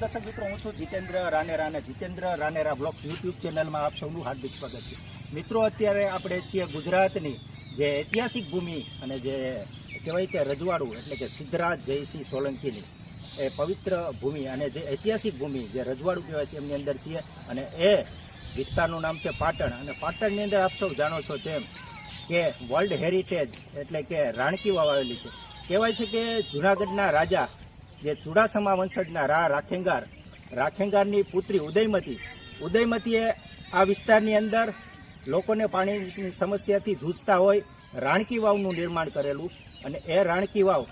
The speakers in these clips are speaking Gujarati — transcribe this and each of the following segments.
દર્શક મિત્રો, હું છું જીતેન્દ્ર રાનેરા અને જીતેન્દ્ર રાનેરા બ્લોગ્સ યુટ્યુબ ચેનલમાં આપ સૌનું હાર્દિક સ્વાગત છે. મિત્રો, અત્યારે આપણે છીએ ગુજરાતની જે ઐતિહાસિક ભૂમિ અને જે કહેવાય કે રજવાડું, એટલે કે સિદ્ધરાજ જયસિંહ સોલંકીની એ પવિત્ર ભૂમિ અને જે ઐતિહાસિક ભૂમિ જે રજવાડું કહેવાય છે, એમની અંદર છીએ અને એ વિસ્તારનું નામ છે પાટણ. અને પાટણની અંદર આપ સૌ જાણો છો તેમ કે વર્લ્ડ હેરિટેજ એટલે કે રાણકી વાવ છે. કહેવાય છે કે જૂનાગઢના રાજા જે ચુડાસમા વંશજના રા રાખેંગાર, રાખેંગારની પુત્રી ઉદયમતી. ઉદયમતીએ આ વિસ્તારની અંદર લોકોને પાણીની સમસ્યાથી જૂઝતા હોય, રાણકી વાવનું નિર્માણ કરેલું અને એ રાણકી વાવ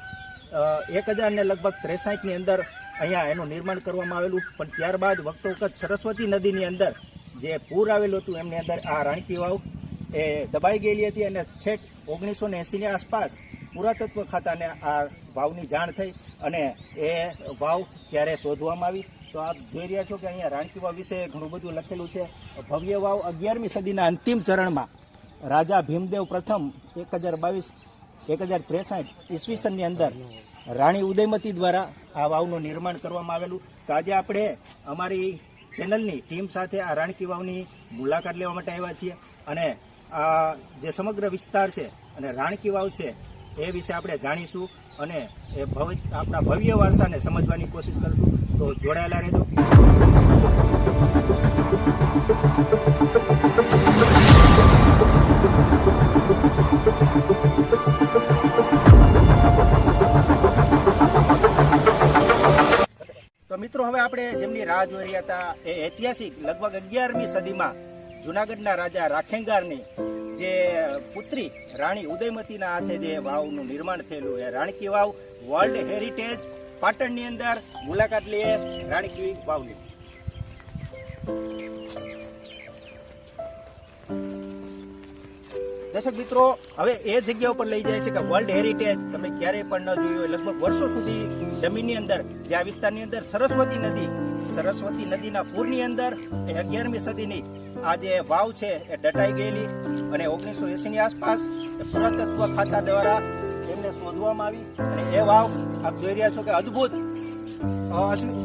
એક હજારને લગભગ ત્રેસાઠની અંદર અહીંયા એનું નિર્માણ કરવામાં આવેલું. પણ ત્યારબાદ વખતો વખત સરસ્વતી નદીની અંદર જે પૂર આવેલું હતું, એમની અંદર આ રાણકી વાવ એ દબાઈ ગયેલી હતી અને છેક ઓગણીસો ને એંસીની આસપાસ પુરાતત્વ ખાતાને આ વાવની જાણ થઈ અને એ વાવ ત્યારે શોધવામાં આવી? તો આપ જોઈ રહ્યા છો કે અહીંયા રાણકી વાવ વિશે ઘણું બધું લખેલું છે. ભવ્ય વાવ અગિયારમી સદીના અંતિમ ચરણમાં રાજા ભીમદેવ પ્રથમ એક હજાર બાવીસ એક હજાર ત્રેસઠ ઈસવીસનની અંદર રાણી ઉદયમતી દ્વારા આ વાવનું નિર્માણ કરવામાં આવેલું. તો આજે આપણે અમારી ચેનલની ટીમ સાથે આ રાણકી વાવની મુલાકાત લેવા માટે આવ્યા છીએ. અને આ જે સમગ્ર વિસ્તાર છે અને રાણકી વાવ છે એ વિશે આપણે જાણીશું અને એ ભવ્ય આપણા ભવ્ય વારસાને સમજવાની કોશિશ કરશું. તો જોડાયેલા રહેજો. તો મિત્રો, હવે આપણે જેમની રાહ જોઈ રહ્યા હતા, એ ઐતિહાસિક, લગભગ અગિયારમી સદીમાં જુનાગઢના રાજા રાખેંગારની જે પુત્રી રાણી ઉદયમતીના હાથે જે વાવનું નિર્માણ થયેલું એ રાણકી વાવ વર્લ્ડ હેરિટેજ પાટણની અંદર મુલાકાત લઈએ રાણકી વાવની. દર્શક મિત્રો, હવે એ જગ્યા ઉપર લઈ જાય છે કે વર્લ્ડ હેરિટેજ તમે ક્યારેય પણ ન જોયું હોય. લગભગ વર્ષો સુધી જમીનની અંદર, જે આ વિસ્તારની અંદર સરસ્વતી નદી સરસ્વતી નદીના પૂરની અંદર અગિયારમી સદીની આ જે વાવ છે એ દટાઈ ગયેલી અને ઓગણીસો એસીની આસપાસ પુરાતત્વ ખાતા દ્વારા એમને શોધવામાં આવી અને એ વાવ આપ જોઈ રહ્યા છો કે અદ્ભુત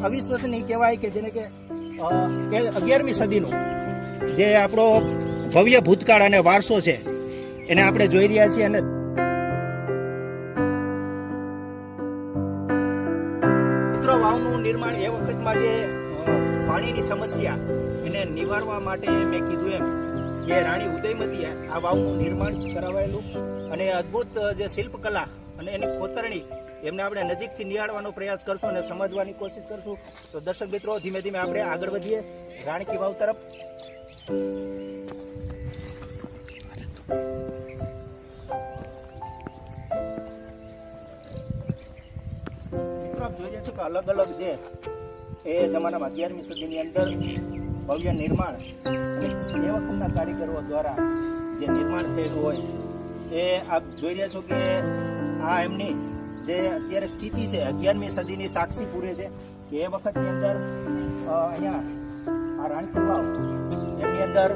અવિશ્વસનીય કહેવાય કે જેને કે અગિયારમી સદીનું જે આપણો ભવ્ય ભૂતકાળ અને વારસો છે એને આપણે જોઈ રહ્યા છીએ અને મિત્રો, વાવનું નિર્માણ એ વખતમાં જે પાણીની સમસ્યા એને નિવારવા માટે મેં કીધું એમ કે રાણી ઉદયમતીએ આ વાવનું નિર્માણ કરાવાયેલું અને અદ્ભુત જે શિલ્પકલા અને એની કોતરણી એમને આપણે નજીકથી નિહાળવાનો પ્રયાસ કરશું અને સમજવાની કોશિશ કરશું. તો દર્શક મિત્રો, ધીમે ધીમે આપણે આગળ વધીએ. રાણકી વાવ તરફ. જોઈ રહ્યા કે અલગ અલગ જે એ જમાનામાં અગિયારમી સદીની અંદર ભવ્ય નિર્માણ અને એ વખતના કારીગરો દ્વારા જે નિર્માણ થયેલું હોય, એ આપ જોઈ રહ્યા છો કે આ એમની જે અત્યારે સ્થિતિ છે, અગિયારમી સદીની સાક્ષી પૂરે છે કે એ વખતની અંદર અહીંયા આ રાણકી વાવ એમની અંદર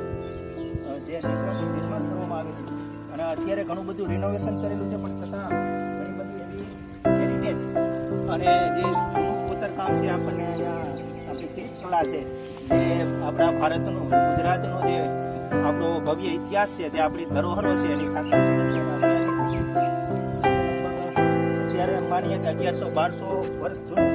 જે નિર્માણ કરવામાં આવેલું અને અત્યારે ઘણું બધું રિનોવેશન કરેલું છે, પણ છતાં ઘણી બધી એવી હેરિટેજ અને જે જૂનું કોતરકામ છે આપણને આપણી શિલ્પકલા છે જે આપણા ભારતનું, ગુજરાતનો જે આપણો ભવ્ય ઇતિહાસ છે તે આપણી ધરોહરો છે, એની સાથે ત્યારે માનીએ કે અગિયારસો બારસો વર્ષ જૂનું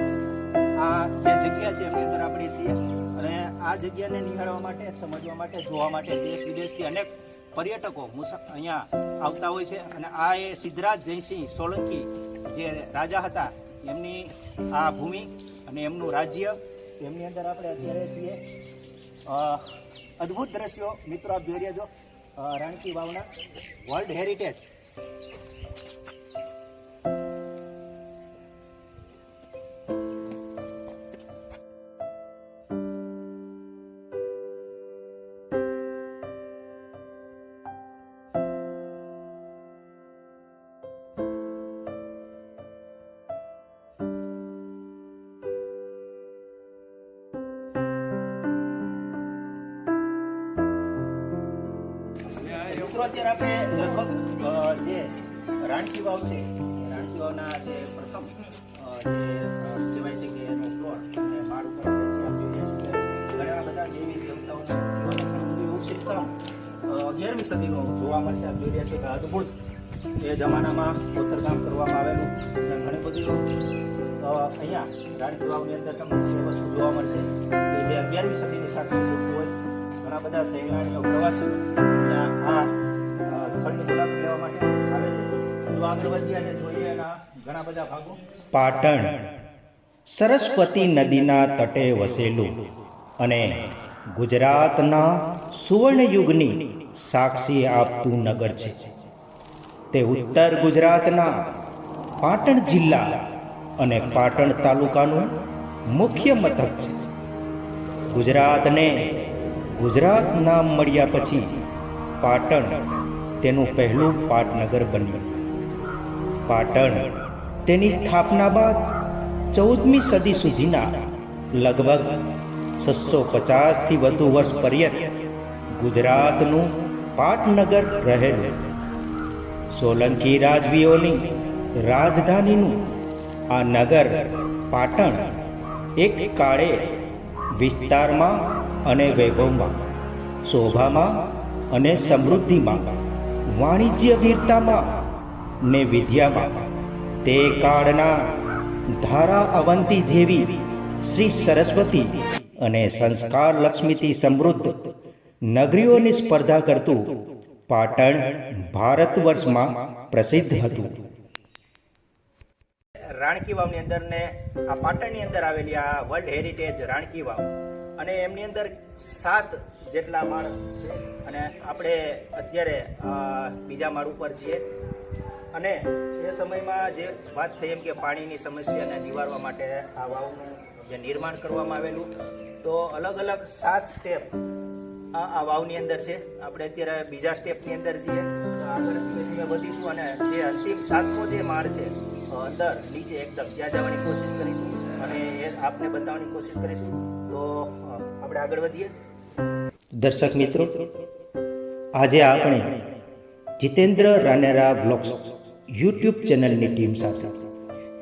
આ જે જગ્યા છે એમની અંદર આપણે છીએ. અને આ જગ્યાને નિહાળવા માટે, સમજવા માટે, જોવા માટે દેશ વિદેશથી અનેક પર્યટકો અહીંયા આવતા હોય છે. અને આ એ સિદ્ધરાજ જયસિંહ સોલંકી જે રાજા હતા, એમની આ ભૂમિ અને એમનું રાજ્ય, એમની અંદર આપણે અત્યારે છીએ. અદ્ભુત દ્રશ્યો. મિત્રો, આપ જોઈ રહ્યા છો. રાણકી વાવના વર્લ્ડ હેરિટેજ અત્યારે આપણે લગભગ જે રાણકી વાવ છે રાણકી વાવના જે પ્રથમ જે કહેવાય છે કે એનો પ્લોટ અને માળ ઉપર ઘણા બધા દેવી દેવતાઓનું એવું કામ અગિયારમી સદીનું જોવા મળશે. આપ જોઈ રહ્યા છો કે અદ્ભુત એ જમાનામાં કોતરકામ કરવામાં આવેલું અને ઘણી બધી અહીંયા રાણકી વાવની અંદર તમને એ વસ્તુ જોવા મળશે કે જે અગિયારમી સદીની સાથે હોય, ઘણા બધા સહેલાણીઓ પ્રવાસીઓ આ પાટણ, સરસ્વતી નદીના તટે વસેલું અને ગુજરાતના સુવર્ણયુગની સાક્ષી આપતું નગર છે. તે ઉત્તર ગુજરાતના પાટણ જિલ્લા અને પાટણ તાલુકાનું મુખ્ય મથક છે. ગુજરાતને ગુજરાત નામ મળ્યા પછી પાટણ તેનું પહેલું પાટનગર બન્યું. પાટણ તેની સ્થાપના બાદ ચૌદમી સદી સુધીના લગભગ છસો પચાસથી વધુ વર્ષ પર્યંત ગુજરાતનું પાટનગર રહેલું. સોલંકી રાજવીઓની રાજધાનીનું આ નગર પાટણ એક કાળે વિસ્તારમાં અને વૈભવમાં, શોભામાં અને સમૃદ્ધિમાં વાણિજ્ય વીરતામાં ને વિદ્યામાં. તે કાળના ધારા અવંતી જેવી શ્રી સરસ્વતી અને સંસ્કાર લક્ષ્મીથી સમૃદ્ધ નગરીઓની સ્પર્ધા કરતું પાટણ ભારત વર્ષમાં પ્રસિદ્ધ હતું. રાણકી વાવની અંદર ને આ પાટણની અંદર આવેલી આ વર્લ્ડ હેરિટેજ રાણકી વાવ. અને એમની અંદર સાત જેટલા માણસ છે. અને આપણે અત્યારે બીજા માળ ઉપર છીએ. અને એ સમયમાં જે વાત થઈ એમ કે પાણીની સમસ્યાને નિવારવા માટે આ વાવનું જે નિર્માણ કરવામાં આવેલું, તો અલગ અલગ સાત સ્ટેપ આ વાવની અંદર છે. આપણે અત્યારે બીજા સ્ટેપની અંદર છીએ. આગળ વધીશું અને જે અંતિમ સાતમો જે માળ છે અંદર નીચે એકદમ ત્યાં જવાની કોશિશ કરીશું. અને એ આપને બતાવવાની કોશિશ કરીશું. તો આપણે આગળ વધીએ. દર્શક મિત્રો, આજે આપણે જીતેન્દ્ર રાનેરા બ્લોગ્સ યુટ્યુબ ચેનલની ટીમ સાથે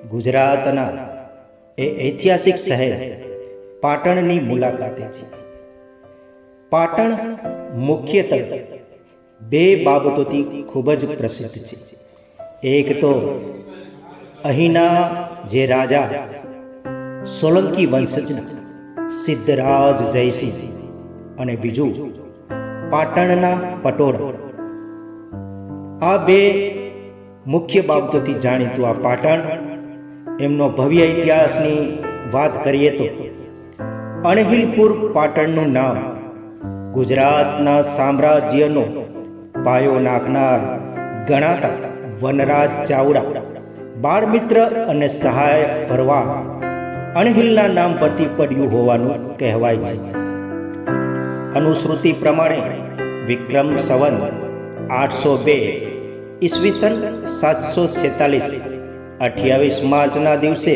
ગુજરાતના એ ઐતિહાસિક શહેર પાટણની મુલાકાતે છે પાટણ મુખ્યત્વે બે બાબતોથી ખૂબ જ પ્રસિદ્ધ છે. એક તો અહીંના જે રાજા સોલંકી વંશજના સિદ્ધરાજ જયસિંહ અને બીજું પાટણના પટોળા. આ બે મુખ્ય બાબતોથી જાણીતું આ પાટણ, એમનો ભવ્ય ઇતિહાસની વાત કરીએ તો. અણહિલપુર પાટણનું નામ ગુજરાતના સામ્રાજ્યનો પાયો નાખનાર ગણાતા વનરાજ ચાવડા, બાળમિત્ર અને સહાય ભરવાડ અણહિલના નામ પરથી પડ્યું હોવાનું કહેવાય છે. અનુશ્રુતિ પ્રમાણે વિક્રમ સંવત આઠસો બે ઈસવીસન સાતસો છેતાલીસ, અઠ્યાવીસ માર્ચના દિવસે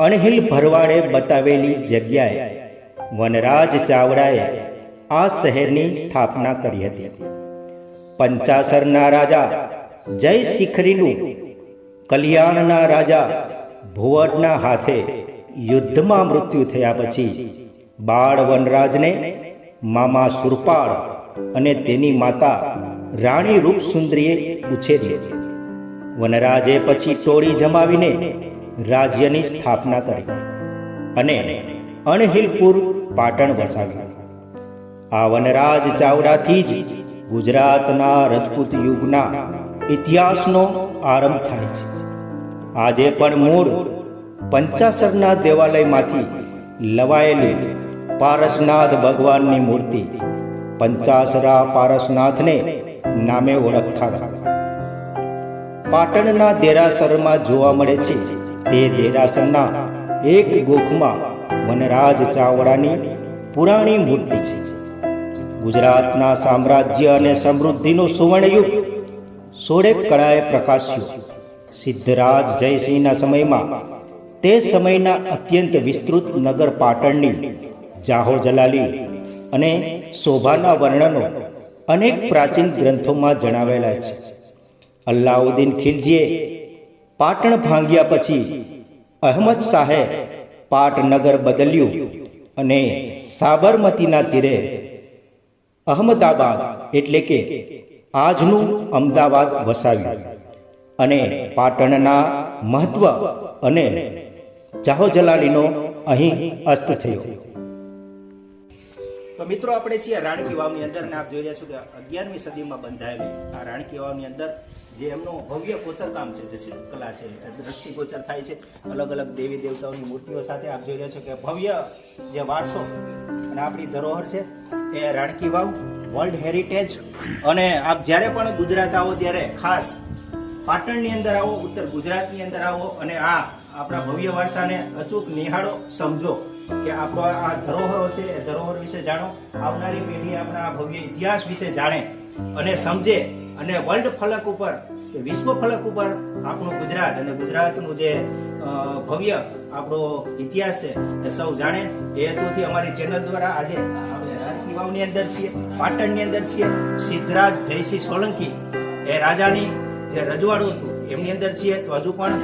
અણહિલ ભરવાડે બતાવેલી જગ્યાએ વનરાજ ચાવડાએ આ શહેરની સ્થાપના કરી હતી. પંચાસરના રાજા જય શિખરીનું, કલ્યાણના રાજા ભુવડના હાથે યુદ્ધમાં મૃત્યુ થયા પછી બાળ વનરાજને મામા સુરપાળ અને તેની માતા રાણી રૂપસુંદરીએ ઉછેરી વનરાજે પછી ટોળી જમાવીને રાજ્યની સ્થાપના કરી અને અણહિલપુર પાટણ વસાવ્યું આ વનરાજ ચાવડાથી જ ગુજરાતના રજપૂત યુગના ઇતિહાસનો આરંભ થાય છે. આજે પણ મૂળ પંચાસરના દેવાલયમાંથી લવાયેલી પારસનાથ ભગવાનની મૂર્તિ પંચાસરા પારસનાથને નામે ઓળખાતા પાટણના દેરાસરમાં જોવા મળે છે તે દેરાસરના એક ગોખમાં વનરાજ ચાવડાની પુરાણી મૂર્તિ છે. ગુજરાતના સામ્રાજ્ય અને સમૃદ્ધિનો સુવર્ણયુગ સોળે કળાએ પ્રકાશ્યું. સિદ્ધરાજ જયસિંહના સમયમાં તે સમયના અત્યંત વિસ્તૃત નગર પાટણની જાહો જલાલી અને શોભાના વર્ણનો અનેક પ્રાચીન ગ્રંથોમાં જણાવેલા છે. અલ્લાઉદ્દીન ખિલજીએ પાટણ ભાંગ્યા પછી અહમદ શાહે પાટનગર બદલ્યું અને સાબરમતીના તીરે અહમદાબાદ એટલે કે આજનું અમદાવાદ વસાવ્યું અને પાટણના મહત્વ અને જાહોજલાલીનો અહીં અસ્ત થયો. તો મિત્રો, આપણે છીએ રાણકી વાવની અંદર ને આપ જોઈ રહ્યા છો કે અગિયારમી સદીમાં બંધાયેલી આ રાણકી વાવની અંદર જે એમનું ભવ્ય કોતરકામ છે, જે શિલ્પકલા છે દ્રષ્ટિગોચર થાય છે. અલગ અલગ દેવી દેવતાઓની મૂર્તિઓ સાથે આપ જોઈ રહ્યા છો કે ભવ્ય જે વારસો અને આપણી ધરોહર છે એ રાણકી વાવ, વર્લ્ડ હેરિટેજ અને આપ જ્યારે પણ ગુજરાત આવો ત્યારે ખાસ પાટણની અંદર આવો, ઉત્તર ગુજરાતની અંદર આવો અને આ આપણા ભવ્ય વારસાને અચૂક નિહાળો, સમજો. કે આપણો આ ધરોહરો છે, એ ધરોહર વિશે જાણો. આવનારી પેઢી આપણા આ ભવ્ય ઇતિહાસ વિશે જાણે અને સમજે. અને વર્લ્ડ ફલક ઉપર વિશ્વ ફલક ઉપર આપણું ગુજરાત અને ગુજરાતનું જે ભવ્ય આપણો ઇતિહાસ છે, એ સૌ જાણે. એ હેતુથી અમારી ચેનલ દ્વારા આજે આપણે રાજકી વાવની અંદર છીએ, પાટણની અંદર છીએ. સિદ્ધરાજ જયસિંહ સોલંકી, એ રાજાની જે રજવાડું હતું, એમની અંદર છીએ. તો હજુ પણ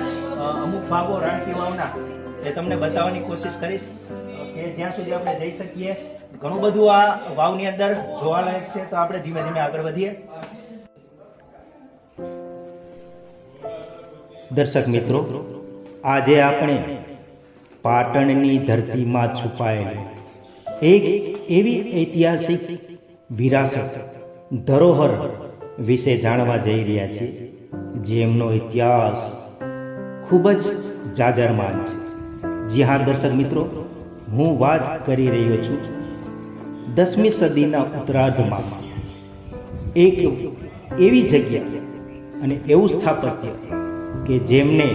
અમુક ભાગો રાણકી વાવના એ તમને બતાવવાની કોશિશ કરીશ કે જ્યાં સુધી આપણે જઈ શકીએ, ઘણું બધું આ વાવની અંદર જોવાલાયક છે, તો આપણે ધીમે ધીમે આગળ વધીએ. દર્શક મિત્રો, આજે આપણે પાટણની ધરતીમાં છુપાયેલી એક એવી ઐતિહાસિક વિરાસત, ધરોહર વિશે જાણવા જઈ રહ્યા છીએ, જેમનો ઇતિહાસ ખૂબ જ જાજરમાન છે. જી હા, દર્શક મિત્રો, હું વાત કરી રહ્યો છું દસમી સદીના ઉત્તરાર્ધમાં. એક એવી જગ્યા અને એવું સ્થાપત્ય કે જેમને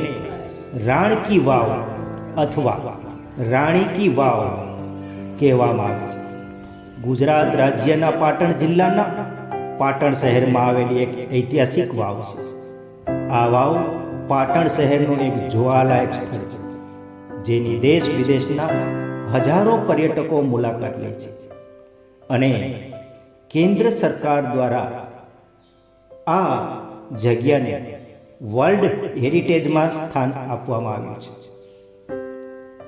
રાણકી વાવ અથવા રાણી કી વાવ કહેવામાં આવે છે. ગુજરાત રાજ્યના પાટણ જિલ્લાના પાટણ શહેરમાં આવેલી એક ઐતિહાસિક વાવ છે. આ વાવ પાટણ શહેરનું એક જોવાલાયક સ્થળ છે. જેની દેશ વિદેશના હજારો પર્યટકો મુલાકાત લે છે. અને કેન્દ્ર સરકાર દ્વારા આ જગ્યાને વર્લ્ડ હેરિટેજમાં સ્થાન આપવામાં આવ્યું છે.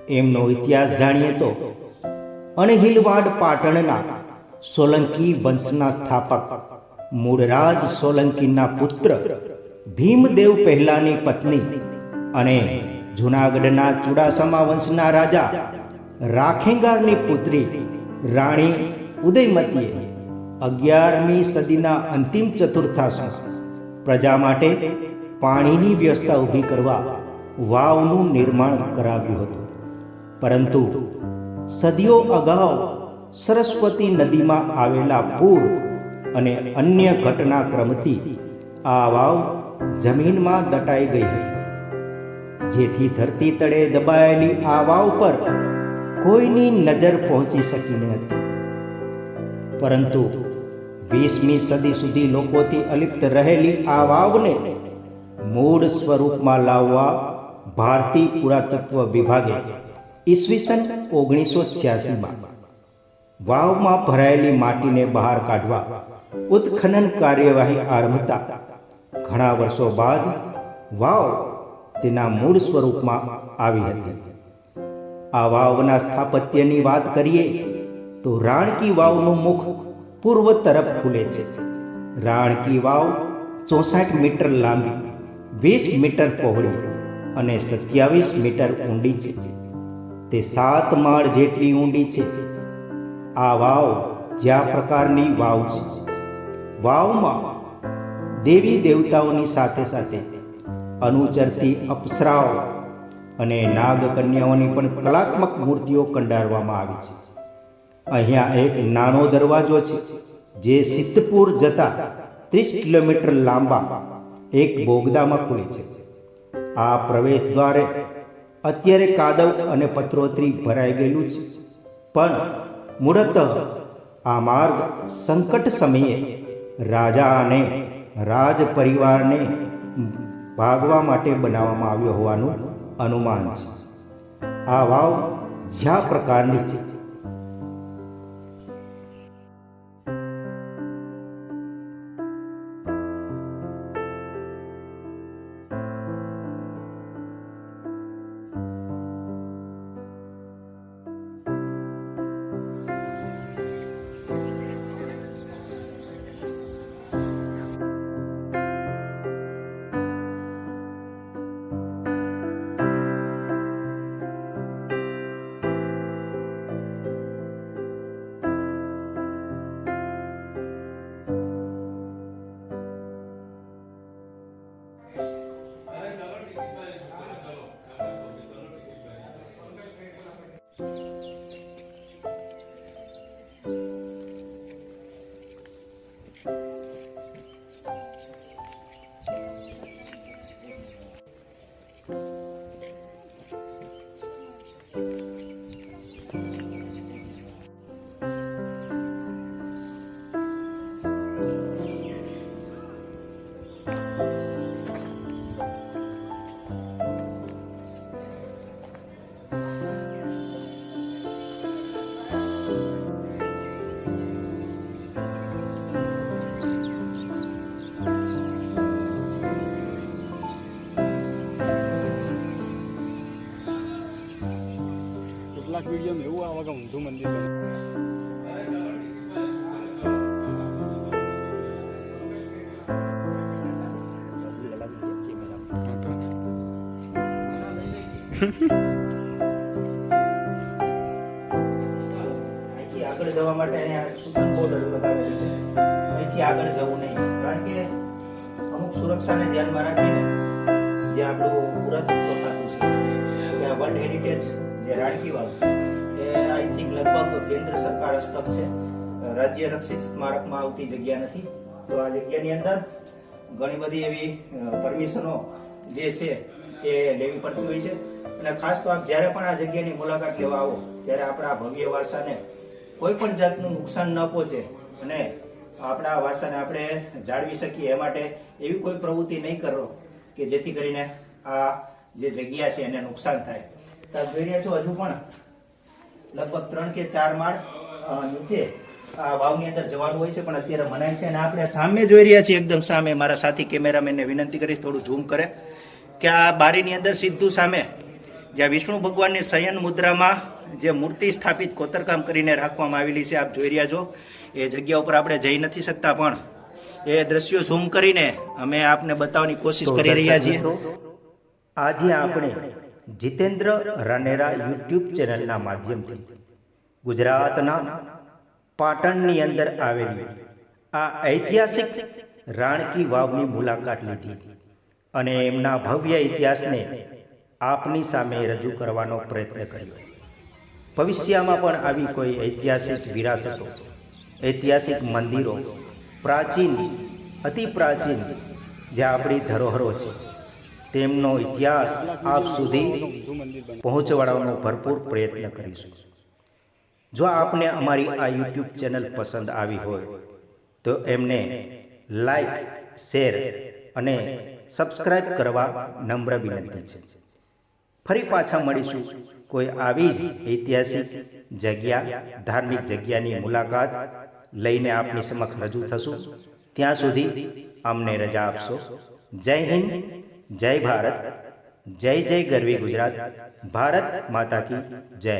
એમનો ઇતિહાસ જાણીએ તો અણહિલવાડ પાટણના સોલંકી વંશના સ્થાપક મૂળરાજ સોલંકીના પુત્ર ભીમદેવ પહેલાની પત્ની અને જૂનાગઢના ચુડાસમા વંશના રાજા રાખેંગારની પુત્રી રાણી ઉદયમતીએ અગિયારમી સદીના અંતિમ ચતુર્થાંશમાં પ્રજા માટે પાણીની વ્યવસ્થા ઊભી કરવા વાવનું નિર્માણ કરાવ્યું હતું. પરંતુ સદીઓ અગાઉ સરસ્વતી નદીમાં આવેલા પૂર અને અન્ય ઘટનાક્રમથી આ વાવ જમીનમાં દટાઈ ગઈ હતી. જેથી ધરતી તળે દબાયેલી આ વાવ પર કોઈની નજર પહોંચી શકી ન હતી. પરંતુ વીસમી સદી સુધી લોકોથી અલિપ્ત રહેલી આ વાવને મૂળ સ્વરૂપમાં લાવવા ભારતીય પુરાતત્વ વિભાગે ઈસવીસન ઓગણીસો છ્યાસીમાં વાવમાં ભરાયેલી માટીને બહાર કાઢવા ઉત્ખનન કાર્યવાહી આરંભતા ઘણા વર્ષો બાદ વાવ તેના મૂળ સ્વરૂપમાં આવી હતી. આ વાવના સ્થાપત્યની વાત કરીએ, તો રાણકી વાવનું મુખ પૂર્વ તરફ ખુલે છે. રાણકી વાવ ચોસાઠ મીટર લાંબી, વીસ મીટર પહોળી અને સત્યાવીસ મીટર ઊંડી છે. તે સાત માળ જેટલી ઊંડી છે. આ વાવ જ્યાં પ્રકારની વાવ છે. વાવમાં દેવી દેવતાઓની સાથે સાથે અનુચરતી અપ્સરાઓ અને નાગ કન્યાઓની પણ કલાત્મક મૂર્તિઓ કંડારવામાં આવી છે. અહીંયા એક નાનો દરવાજો છે, જે સિદ્ધપુર જતા ત્રીસ કિલોમીટર લાંબા એક બોગદામાં ખુલે છે. આ પ્રવેશ દ્વારે અત્યારે કાદવ અને પત્રોત્રી ભરાઈ ગયેલું છે. પણ મૂળત આ માર્ગ સંકટ સમયે રાજા અને રાજ પરિવારને ભાગવા માટે બનાવવામાં આવ્યો હોવાનું અનુમાન છે. આ વાવ જ્યાં પ્રકારની વિડીયોમાં એવું આવે કે ઊંધું મંદિર આગળ જવા માટે અહીંયા સૂચન બોર્ડ લગાવેલું છે અહીંથી આગળ જવું નહીં, કારણ કે અમુક સુરક્ષાને ધ્યાનમાં રાખીને જે આપણું પુરાતન ખાતું છે ત્યાં વર્લ્ડ હેરિટેજ જે રાણકી વાવ આઈ થિંક લગભગ કેન્દ્ર સરકાર હસ્તક છે. રાજ્ય રક્ષિત સ્મારકમાં આવતી જગ્યા નથી. તો આ જગ્યાની અંદર ઘણી બધી એવી પરમિશનો જે છે એ લેવી પડતી હોય છે. અને ખાસ તો આપ જ્યારે પણ આ જગ્યાની મુલાકાત લેવા આવો, ત્યારે આપણા ભવ્ય વારસાને કોઈ પણ જાતનું નુકસાન ન પહોંચે અને આપણા વારસાને આપણે જાળવી શકીએ. એ માટે એવી કોઈ પ્રવૃત્તિ નહીં કરો કે જેથી કરીને આ જે જગ્યા છે એને નુકસાન થાય. તો જોઈ રહ્યા છો, હજુ પણ લગભગ ત્રણ કે ચાર માળ નીચે આ વાવની અંદર જવાનું હોય છે પણ અત્યારે મનાય છે અને આપણે સામે જોઈ રહ્યા છીએ એકદમ સામે. મારા સાથી કેમેરામેનને વિનંતી કરીશ થોડું ઝૂમ કરે. કે આ બારીની અંદર સીધું સામે જ્યાં વિષ્ણુ ભગવાનની શયન મુદ્રામાં જે મૂર્તિ સ્થાપિત કોતરકામ કરીને રાખવામાં આવેલી છે આપ જોઈ રહ્યા છો. એ જગ્યા ઉપર આપણે જઈ નથી શકતા પણ એ દ્રશ્યો ઝૂમ કરીને અમે આપને બતાવવાની કોશિશ કરી રહ્યા છીએ. આજે આપણે જીતેન્દ્ર રાનેરા યુટ્યુબ ચેનલના માધ્યમથી ગુજરાતના પાટણની અંદર આવેલી આ ઐતિહાસિક રાણકી વાવની મુલાકાત લીધી અને એમના ભવ્ય ઇતિહાસને આપની સામે રજૂ કરવાનો પ્રયત્ન કર્યો. ભવિષ્યમાં પણ આવી કોઈ ઐતિહાસિક વિરાસતો, ઐતિહાસિક મંદિરો પ્રાચીન, અતિ પ્રાચીન જે આપણી ધરોહરો છે. તેમનો ઇતિહાસ આપ સુધી પહોંચવાડવાનો ભરપૂર પ્રયત્ન કરીશું. જો આપને અમારી આ યુટ્યુબ ચેનલ પસંદ આવી હોય, તો એમને લાઈક, શેર અને સબસ્ક્રાઈબ કરવા નમ્ર વિનંતી છે. ફરી પાછા મળીશું કોઈ આવી જ ઐતિહાસિક જગ્યા, ધાર્મિક જગ્યાની મુલાકાત લઈને આપની સમક્ષ રજૂ થશું. ત્યાં સુધી અમને રજા આપશો. જય હિન્દ. જય ભારત જય જય ગરવી ગુજરાત ભારત માતા કી જય.